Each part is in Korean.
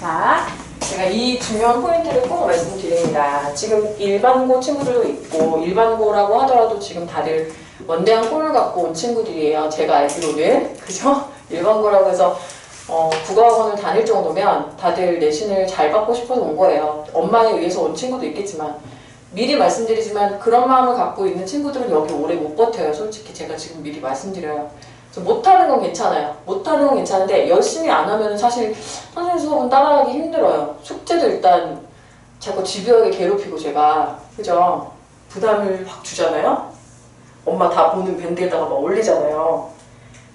자, 제가 이 중요한 포인트를 꼭 말씀드립니다. 지금 일반고 친구들도 있고 일반고라고 하더라도 지금 다들 원대한 꿈을 갖고 온 친구들이에요. 제가 알기로는 그죠? 일반고라고 해서 어, 국어학원을 다닐 정도면 다들 내신을 잘 받고 싶어서 온 거예요. 엄마에 의해서 온 친구도 있겠지만 미리 말씀드리지만 그런 마음을 갖고 있는 친구들은 여기 오래 못 버텨요. 솔직히 제가 지금 미리 말씀드려요. 못하는 건 괜찮아요. 못하는 건 괜찮은데 열심히 안 하면 사실 선생님 수업은 따라하기 힘들어요. 숙제도 일단 자꾸 집요하게 괴롭히고 제가 그죠? 부담을 확 주잖아요. 엄마 다 보는 밴드에다가 막 올리잖아요.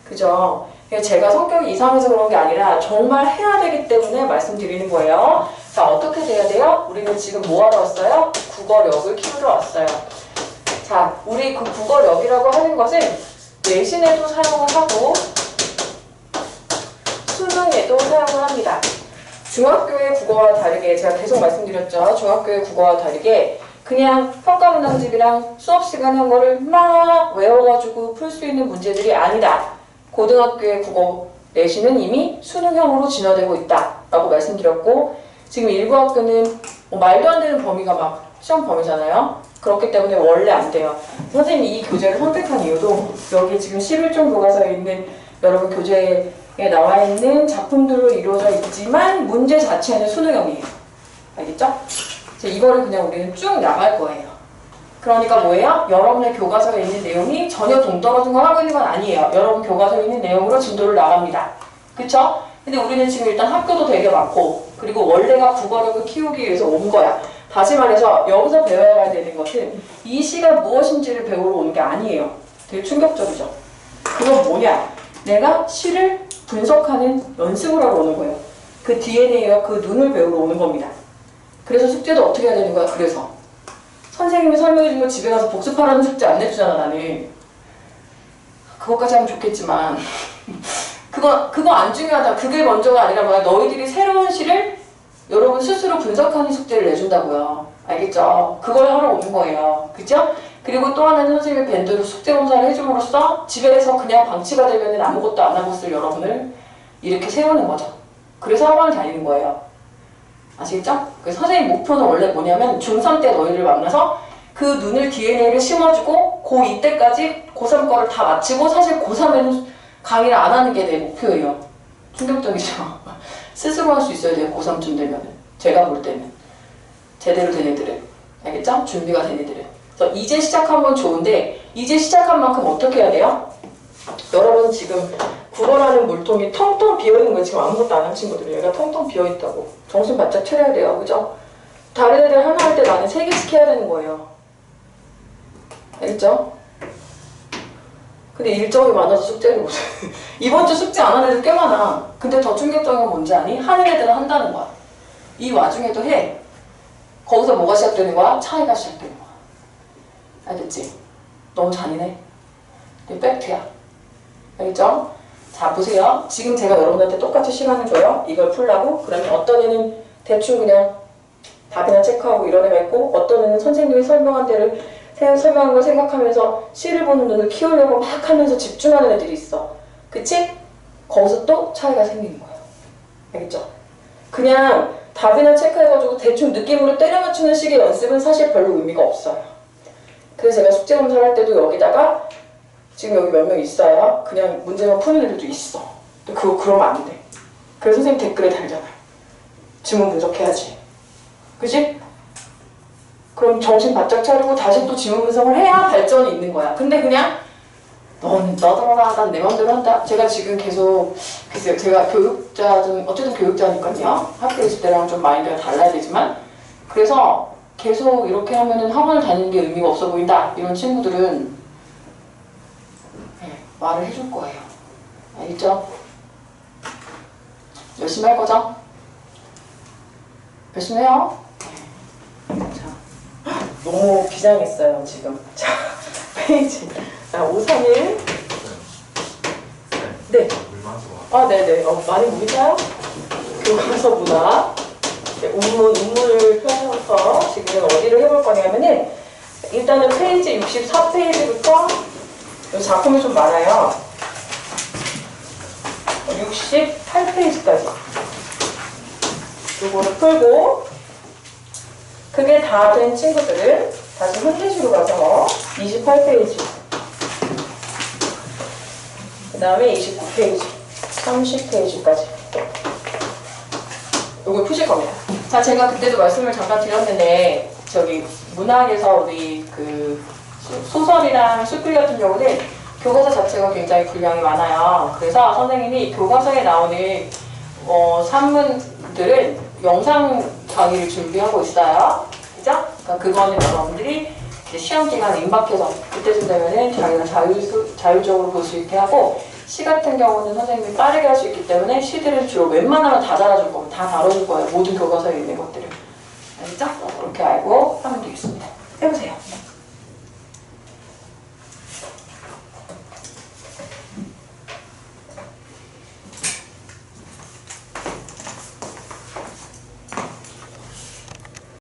그죠? 그래서 제가 성격이 이상해서 그런 게 아니라 정말 해야 되기 때문에 말씀드리는 거예요. 자, 어떻게 돼야 돼요? 우리는 지금 뭐 하러 왔어요? 국어력을 키우러 왔어요. 자, 우리 그 국어력이라고 하는 것은 내신에도 사용을 하고 수능에도 사용을 합니다. 중학교의 국어와 다르게 제가 계속 말씀드렸죠. 중학교의 국어와 다르게 그냥 평가문항집이랑 수업 시간에 한 거를 막 외워가지고 풀 수 있는 문제들이 아니다. 고등학교의 국어 내신은 이미 수능형으로 진화되고 있다 라고 말씀드렸고 지금 일부 학교는 뭐 말도 안 되는 범위가 막 시험 범위잖아요. 그렇기 때문에 원래 안 돼요. 선생님이 이 교재를 선택한 이유도 여기 지금 11종 교과서에 있는 여러분 교재에 나와 있는 작품들로 이루어져 있지만 문제 자체는 수능형이에요. 알겠죠? 이제 이거를 그냥 우리는 쭉 나갈 거예요. 그러니까 뭐예요? 여러분의 교과서에 있는 내용이 전혀 동떨어진 걸 하고 있는 건 아니에요. 여러분 교과서에 있는 내용으로 진도를 나갑니다. 그쵸? 근데 우리는 지금 일단 학교도 되게 많고 그리고 원래가 국어력을 키우기 위해서 온 거야. 다시 말해서 여기서 배워야 되는 것은 이 시가 무엇인지를 배우러 오는 게 아니에요. 되게 충격적이죠. 그건 뭐냐? 내가 시를 분석하는 연습을 하러 오는 거예요. 그 DNA와 그 눈을 배우러 오는 겁니다. 그래서 숙제도 어떻게 해야 되는 거야? 그래서 선생님이 설명해 준 거 집에 가서 복습하라는 숙제 안 내주잖아 나는. 그것까지 하면 좋겠지만 그거 그거 안 중요하다. 그게 먼저가 아니라 뭐야? 너희들이 새로운 시를 여러분 스스로 분석하는 숙제를 내준다고요. 알겠죠? 그걸 하러 오는 거예요. 그죠? 그리고 또 하나는 선생님이 밴드로 숙제 검사를 해줌으로써 집에서 그냥 방치가 되면 아무것도 안 하고 있을 여러분을 이렇게 세우는 거죠. 그래서 학원을 다니는 거예요. 아시겠죠? 그 선생님 목표는 원래 뭐냐면 중3 때 너희를 만나서 그 눈을 DNA를 심어주고 고2 때까지 고3 거를 다 마치고 사실 고3에는 강의를 안 하는 게 내 목표예요. 충격적이죠? 스스로 할 수 있어야 돼요. 고3쯤 되면은. 제가 볼 때는. 제대로 된 애들은. 알겠죠? 준비가 된 애들은. 그래서 이제 시작한 건 좋은데 이제 시작한 만큼 어떻게 해야 돼요? 여러분 지금 국어라는 물통이 텅텅 비어있는 거예요. 지금 아무것도 안 한 친구들이 얘가 텅텅 비어있다고. 정신 바짝 차려야 돼요. 그죠? 다른 애들 하나 할 때 나는 세 개씩 해야 되는 거예요. 알겠죠? 근데 일정이 많아서 숙제를 못해. 이번 주 숙제 안 하는 애들 꽤 많아. 근데 더 충격적인 건 뭔지 아니? 하는 애들은 한다는 거야. 이 와중에도 해. 거기서 뭐가 시작되는 거야? 차이가 시작되는 거야. 알겠지? 너무 잔인해. 이게 팩트야. 알겠죠? 자, 보세요. 지금 제가 여러분한테 똑같이 시간을 줘요. 이걸 풀라고. 그러면 어떤 애는 대충 그냥 답이나 체크하고 이런 애가 있고, 어떤 애는 선생님이 설명한 세- 설명한 걸 생각하면서 시를 보는 눈을 키우려고 막 하면서 집중하는 애들이 있어. 그치? 거기서 또 차이가 생기는 거예요. 알겠죠? 그냥 답이나 체크해가지고 대충 느낌으로 때려 맞추는 식의 연습은 사실 별로 의미가 없어요. 그래서 제가 숙제 검사를 할 때도 여기다가 지금 여기 몇 명 있어요. 그냥 문제만 푸는 애들도 있어. 근데 그거 그러면 안 돼. 그래서 선생님 댓글에 달잖아요. 지문 분석해야지. 그지? 그럼 정신 바짝 차리고 다시 또 지문 분석을 해야 발전이 있는 거야. 근데 그냥 넌 너더러라, 난 내 맘대로 한다. 제가 지금 계속 글쎄요, 제가 교육자 좀 어쨌든 교육자니까요. 학교 있을 때랑 좀 마인드가 달라야 되지만 그래서 계속 이렇게 하면은 학원을 다니는 게 의미가 없어 보인다. 이런 친구들은 네, 말을 해줄 거예요. 알겠죠? 열심히 할 거죠? 열심히 해요. 네. 자, 너무 비장했어요, 지금. 자, 페이지. 자, 531. 네. 아, 네네. 어, 많이 모이나요? 교과서 문화. 이제 운문, 운문을 펴서 지금 어디를 해볼 거냐면은, 일단은 페이지 64페이지부터 작품이 좀 많아요. 68페이지까지. 요거를 풀고 그게 다 된 친구들은 다시 현대시로 가서 28페이지 그 다음에 29페이지 30페이지까지 요걸 푸실 겁니다. 자, 제가 그때도 말씀을 잠깐 드렸는데 저기 문학에서 우리 그 소- 소설이랑 수필 같은 경우는 교과서 자체가 굉장히 분량이 많아요. 그래서 선생님이 교과서에 나오는 어, 산문들은 영상 강의를 준비하고 있어요. 그죠? 그러니까 그거는 여러분들이 이제 시험 기간 임박해서 그때쯤 되면은 자기가 자유, 자율적으로 볼 수 있게 하고 시 같은 경우는 선생님이 빠르게 할 수 있기 때문에 시들은 주로 웬만하면 다 달아줄 겁니다. 다 다뤄줄 거예요. 모든 교과서에 있는 것들을. 알겠죠? 그렇게 알고 하면 되겠습니다. 해보세요.